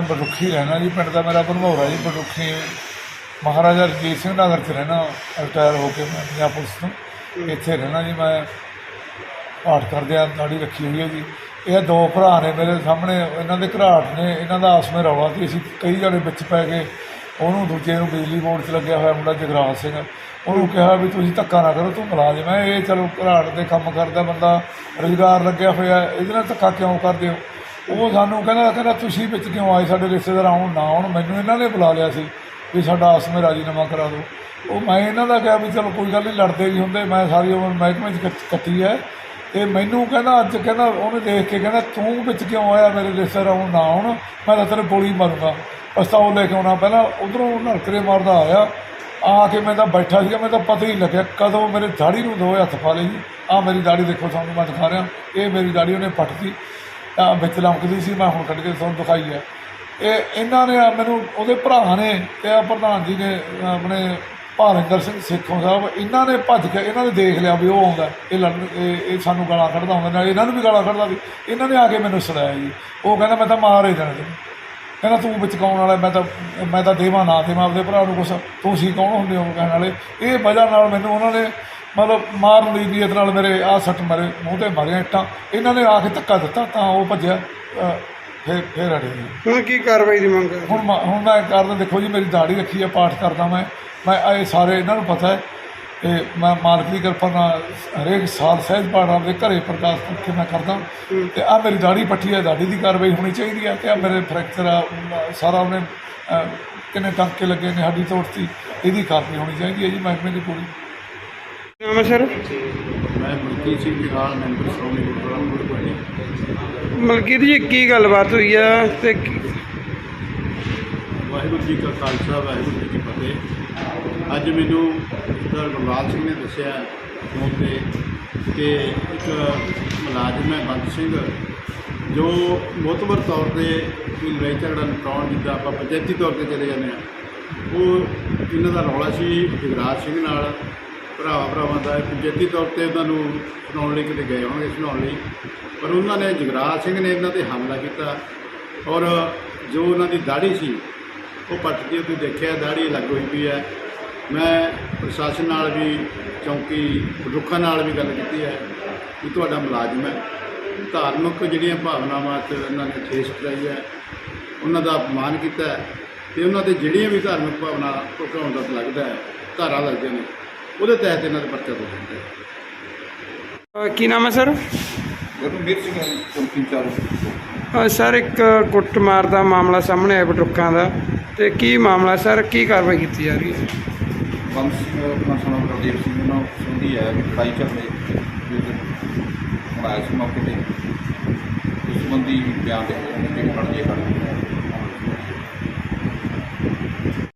ਮੈਂ ਬਟੁੱਖੀ ਰਹਿਣਾ ਜੀ, ਪਿੰਡ ਦਾ ਮੇਰਾ ਭਨਮੌਰਾ ਜੀ ਬਟੁੱਖੀ ਮਹਾਰਾਜਾ ਰਣਜੀਤ ਸਿੰਘ ਨਗਰ 'ਚ ਰਹਿਣਾ, ਰਿਟਾਇਰ ਹੋ ਕੇ ਮੈਂ ਪੰਜਾਬ ਪੁਲਿਸ ਤੋਂ। ਇੱਥੇ ਰਹਿਣਾ ਜੀ ਮੈਂ। ਪਾਠ ਕਰਦਿਆਂ ਦਾੜੀ ਰੱਖੀ ਹੋਈ ਹੈ ਜੀ। ਇਹ ਦੋ ਭਰਾ ਨੇ ਮੇਰੇ ਸਾਹਮਣੇ, ਇਹਨਾਂ ਦੇ ਘਰਾਟ ਨੇ, ਇਹਨਾਂ ਦਾ ਆਪਸ ਵਿੱਚ ਰੌਲਾ ਸੀ। ਅਸੀਂ ਕਈ ਜਣੇ ਵਿੱਚ ਪੈ ਗਏ। ਉਹਨੂੰ ਦੂਜੇ ਨੂੰ ਬਿਜਲੀ ਬੋਰਡ 'ਚ ਲੱਗਿਆ ਹੋਇਆ ਮੁੰਡਾ ਜਗਰਾਜ ਸਿੰਘ। ਉਹਨੂੰ ਕਿਹਾ ਵੀ ਤੁਸੀਂ ਧੱਕਾ ਨਾ ਕਰੋ, ਤੂੰ ਮੁਲਾਜ਼ਮ ਹੈ। ਇਹ ਚਲੋ ਘਰਾਟ ਦੇ ਕੰਮ ਕਰਦਾ ਬੰਦਾ, ਰੁਜ਼ਗਾਰ ਲੱਗਿਆ ਹੋਇਆ। ਇਹਦੇ ਨਾਲ ਧੱਕਾ ਕਿਉਂ ਕਰਦੇ ਹੋ? ਉਹ ਸਾਨੂੰ ਕਹਿੰਦਾ ਕਹਿੰਦਾ, ਤੁਸੀਂ ਵਿੱਚ ਕਿਉਂ ਆਏ? ਸਾਡੇ ਰਿਸ਼ਤੇਦਾਰ ਆਉਣ ਨਾ ਆਉਣ। ਮੈਨੂੰ ਇਹਨਾਂ ਨੇ ਬੁਲਾ ਲਿਆ ਸੀ ਵੀ ਸਾਡਾ ਆਪਸ ਰਾਜੀਨਾਮਾ ਕਰਾ ਦਿਓ। ਉਹ ਮੈਂ ਇਹਨਾਂ ਦਾ ਕਿਹਾ ਵੀ ਚਲੋ ਕੋਈ ਗੱਲ ਨਹੀਂ, ਲੜਦੇ ਵੀ ਹੁੰਦੇ। ਮੈਂ ਸਾਰੀ ਉਮਰ ਮਹਿਕਮੇ 'ਚ ਕੱਟੀ ਹੈ। ਤੇ ਮੈਨੂੰ ਕਹਿੰਦਾ, ਅੱਜ ਕਹਿੰਦਾ, ਉਹਨੇ ਦੇਖ ਕੇ ਕਹਿੰਦਾ, ਤੂੰ ਵਿੱਚ ਕਿਉਂ ਆਇਆ? ਮੇਰੇ ਰਿਸ਼ਤੇਦਾਰ ਆਉਣ ਨਾ ਆਉਣ। ਮੈਂ ਤਾਂ ਤੇਰੇ ਗੋਲੀ ਮਾਰੂੰਗਾ। ਪਛਤਾਓ ਲੈ ਕੇ ਆਉਣਾ। ਪਹਿਲਾਂ ਉਧਰੋਂ ਨਲਕਰੇ ਮਾਰਦਾ ਆਇਆ। ਆ ਕੇ ਮੈਂ ਤਾਂ ਬੈਠਾ ਸੀਗਾ, ਮੈਂ ਤਾਂ ਪਤਾ ਹੀ ਲੱਗਿਆ ਕਦੋਂ ਮੇਰੇ ਦਾੜੀ ਨੂੰ ਦੋਏ ਹੱਥ ਫਾਲੇ ਜੀ। ਆ ਮੇਰੀ ਦਾੜੀ ਦੇਖੋ, ਤੁਹਾਨੂੰ ਮੈਂ ਦਿਖਾ ਰਿਹਾ। ਇਹ ਮੇਰੀ ਦਾੜੀ ਉਹਨੇ ਪੱਟਤੀ ਆ ਵਿੱਚ ਲਮਕਦੀ ਸੀ, ਮੈਂ ਹੁਣ ਕੱਢ ਕੇ ਤੁਹਾਨੂੰ ਦਿਖਾਈ ਹੈ ਇਹ ਇਹਨਾਂ ਨੇ ਮੈਨੂੰ, ਉਹਦੇ ਭਰਾ ਨੇ ਤੇ ਆ ਪ੍ਰਧਾਨ ਜੀ ਨੇ, ਆਪਣੇ ਭਾਰਿੰਦਰ ਸਿੰਘ ਸੇਖੋਂ ਸਾਹਿਬ, ਇਹਨਾਂ ਨੇ ਭੱਜ ਕੇ ਇਹਨਾਂ ਨੇ ਦੇਖ ਲਿਆ ਵੀ ਉਹ ਆਉਂਦਾ, ਇਹ ਲੜਨ ਇਹ ਇਹ ਸਾਨੂੰ ਗਾਲਾਂ ਕੱਢਦਾ ਹੁੰਦਾ, ਨਾਲ ਇਹਨਾਂ ਨੂੰ ਵੀ ਗਾਲਾਂ ਕੱਢਦਾ ਸੀ। ਇਹਨਾਂ ਨੇ ਆ ਕੇ ਮੈਨੂੰ ਸੁਣਾਇਆ ਜੀ। ਉਹ ਕਹਿੰਦਾ, ਮੈਂ ਤਾਂ ਮਾਰ ਹੀ ਦੇਣਾ ਤੈਨੂੰ ਕਹਿੰਦਾ, ਤੂੰ ਵਿੱਚ ਕੌਣ ਵਾਲਾ? ਮੈਂ ਤਾਂ ਮੈਂ ਤਾਂ ਦੇਵਾਂ ਨਾ ਦੇਵਾਂ, ਆਪਦੇ ਭਰਾ ਨੂੰ ਕੁਛ। ਤੁਸੀਂ ਕੌਣ ਹੁੰਦੇ ਹੋ? ਕਹਿਣ ਵਾਲੇ। ਇਹ ਵਜ੍ਹਾ ਨਾਲ ਮੈਨੂੰ ਉਹਨਾਂ ਨੇ ਮਤਲਬ ਮਾਰਨ ਦੀ ਨੀਅਤ ਨਾਲ ਮੇਰੇ ਆਹ ਸੱਟ ਮਾਰੇ ਮੂੰਹ ਤੇ ਮਾਰੀਆਂ ਇੱਟਾਂ। ਇਹਨਾਂ ਨੇ ਆ ਕੇ ਧੱਕਾ ਦਿੱਤਾ ਤਾਂ ਉਹ ਭੱਜਿਆ ਅ, ਫਿਰ ਫਿਰ ਅੜੇ ਜੀ। ਹੁਣ ਕੀ ਕਾਰਵਾਈ ਦੀ ਮੰਗ ਹੈ ਹੁਣ ਮੈਂ- ਹੁਣ ਮੈਂ ਕਰਦਾ ਦੇਖੋ ਜੀ ਮੇਰੀ ਦਾੜੀ ਰੱਖੀ ਹੈ ਪਾਠ ਕਰਦਾ ਮੈਂ। ਮੈਂ ਇਹ ਸਾਰੇ ਇਹਨਾਂ ਨੂੰ ਪਤਾ ਹੈ। ਤੇ ਮੈਂ ਮਾਲਕ ਦੀ ਕਿਰਪਾ ਨਾਲ ਹਰੇਕ ਸਾਲ ਸਹਿਜ ਪਾਠ ਆਪਦੇ ਘਰੇ ਪ੍ਰਕਾਸ਼ ਕਰਕੇ ਮੈਂ ਕਰਦਾ। ਤੇ ਆ ਮੇਰੀ ਦਾੜੀ ਪੱਠੀ ਹੈ ਦਾੜੀ ਦੀ ਕਾਰਵਾਈ ਹੋਣੀ ਚਾਹੀਦੀ ਹੈ। ਤੇ ਆ ਮੇਰੇ ਫ੍ਰੈਕਚਰ ਆ ਸਾਰਾ ਉਹਨੇ ਕਿੰਨੇ ਟਾਂਕੇ ਲੱਗੇ ਨੇ ਹੱਡੀ ਤੋੜਤੀ ਇਹਦੀ ਕਾਰਵਾਈ ਹੋਣੀ ਚਾਹੀਦੀ ਹੈ ਜੀ ਮਹਿਕਮੇ ਦੀ ਪੂਰੀ। ਨਾਮ ਹੈ ਸਰ? ਮੈਂ ਮਲਕੀਤ ਸਿੰਘ ਜਹਾਲ ਮੈਂਬਰ ਸ਼੍ਰੋਮਣੀ ਗੁਰਦੁਆਰਾ ਗੁਰਦੁਆਰੇ ਮਲਕੀਤ ਜੀ ਕੀ ਗੱਲਬਾਤ ਹੋਈ ਆ ਤੇ ਵਾਹਿਗੁਰੂ ਜੀ ਕਾ ਖਾਲਸਾ ਵਾਹਿਗੁਰੂ ਜੀ ਕੀ ਫਤਿਹ। ਅੱਜ ਮੈਨੂੰ ਸਰ ਗੁਰਲਾਲ ਸਿੰਘ ਨੇ ਦੱਸਿਆ ਫੋਨ ਤੇ ਕਿ ਇੱਕ ਮੁਲਾਜ਼ਮ ਹੈ ਬੰਦ ਸਿੰਘ ਜੋ ਮੋਤਬਰ ਤੌਰ ਤੇ ਕੋਈ ਲੜਾਈ ਝਗੜਾ ਨਿਪਟਾਉਣ ਜਿੱਦਾਂ ਆਪਾਂ ਪੰਚਾਇਤੀ ਤੌਰ ਤੇ ਚਲੇ ਜਾਂਦੇ ਆ ਉਹ ਇਹਨਾਂ ਦਾ ਰੌਲਾ ਸੀ ਜਗਰਾਜ ਸਿੰਘ ਨਾਲ ਭਰਾਵਾਂ ਭਰਾਵਾਂ ਦਾ ਇਹ ਪੰਚਾਇਤੀ ਤੌਰ ਤੇ ਉਹਨਾਂ ਨੂੰ ਸੁਣਾਉਣ ਲਈ ਕਿਤੇ ਗਏ ਹੋਣਗੇ, ਸੁਣਾਉਣ ਲਈ। ਪਰ ਉਹਨਾਂ ਨੇ ਜਗਰਾਜ ਸਿੰਘ ਨੇ ਇਹਨਾਂ ਤੇ ਹਮਲਾ ਕੀਤਾ ਔਰ ਜੋ ਉਹਨਾਂ ਦੀ ਦਾੜੀ ਸੀ, ਉਹ ਪੱਟ ਕੇ ਤੁਸੀਂ ਦੇਖਿਆ ਦਾੜੀ ਲੱਗ ਹੋਈ ਪਈ ਹੈ। ਮੈਂ ਪ੍ਰਸ਼ਾਸਨ ਨਾਲ ਵੀ, ਚੌਂਕੀ ਰੁੱਖਾਂ ਨਾਲ ਵੀ ਗੱਲ ਕੀਤੀ ਹੈ ਕਿ ਤੁਹਾਡਾ ਮੁਲਾਜ਼ਮ ਹੈ। ਧਾਰਮਿਕ ਜਿਹੜੀਆਂ ਭਾਵਨਾਵਾਂ 'ਚ ਇਹਨਾਂ ਨੇ ਠੇਸ ਪਹੁੰਚਾਈ ਹੈ, ਉਹਨਾਂ ਦਾ ਅਪਮਾਨ ਕੀਤਾ ਹੈ ਤੇ ਉਹਨਾਂ ਤੇ ਜਿਹੜੀਆਂ ਵੀ ਧਾਰਮਿਕ ਭਾਵਨਾ ਭੁਕਾਉਣ ਦਾ ਲੱਗਦਾ ਹੈ, ਧਾਰਾ ਲੱਗਦੇ ਨੇ। ਉਹਦੇ ਤਹਿਤ ਇਹਨਾਂ ਦੇ ਪਰਚਾ ਜਾਂਦਾ ਹੈ ਅ, ਕੀ ਨਾਮ ਹੈ ਸਰ? ਗੁਰਮੀਤ ਸਿੰਘ ਅ, ਸਰ ਇੱਕ ਕੁੱਟਮਾਰ ਦਾ ਮਾਮਲਾ ਸਾਹਮਣੇ ਆਇਆ ਬਟੁੱਕਾਂ ਦਾ। ਤੇ ਕੀ ਮਾਮਲਾ ਸਰ? ਕੀ ਕਾਰਵਾਈ ਕੀਤੀ ਜਾ ਰਹੀ ਹੈ? ਬੰਦ ਸਿੰਘ ਆਪਣਾ ਸੋਨਾ ਪ੍ਰਦੀਪ ਸਿੰਘ ਨਾਲ ਸੰਬੰਧੀ ਹੈ ਵੀ ਲੜਾਈ ਝਗੜੇ ਬਣਾਇਆ ਸੀ ਮੌਕੇ ਤੇ। ਸੰਬੰਧੀ ਬਿਆਨ ਦੇ ਜਿਹੜੇ ਖੜ ਜੇ ਖੜ